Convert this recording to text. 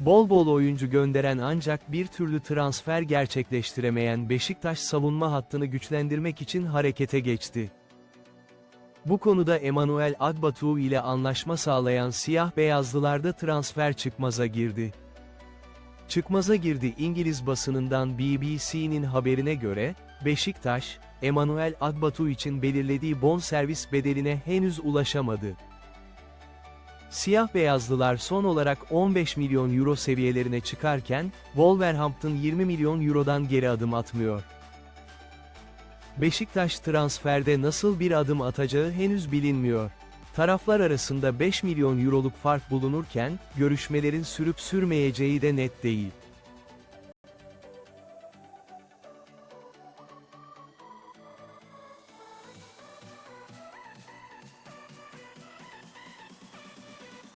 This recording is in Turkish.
Bol bol oyuncu gönderen ancak bir türlü transfer gerçekleştiremeyen Beşiktaş savunma hattını güçlendirmek için harekete geçti. Bu konuda Emanuel Agbatu ile anlaşma sağlayan siyah beyazlılarda transfer çıkmaza girdi. Çıkmaza girdi İngiliz basınından BBC'nin haberine göre, Beşiktaş, Emanuel Agbatu için belirlediği bonservis bedeline henüz ulaşamadı. Siyah beyazlılar son olarak 15 milyon euro seviyelerine çıkarken, Wolverhampton 20 milyon eurodan geri adım atmıyor. Beşiktaş transferde nasıl bir adım atacağı henüz bilinmiyor. Taraflar arasında 5 milyon euroluk fark bulunurken, görüşmelerin sürüp sürmeyeceği de net değil.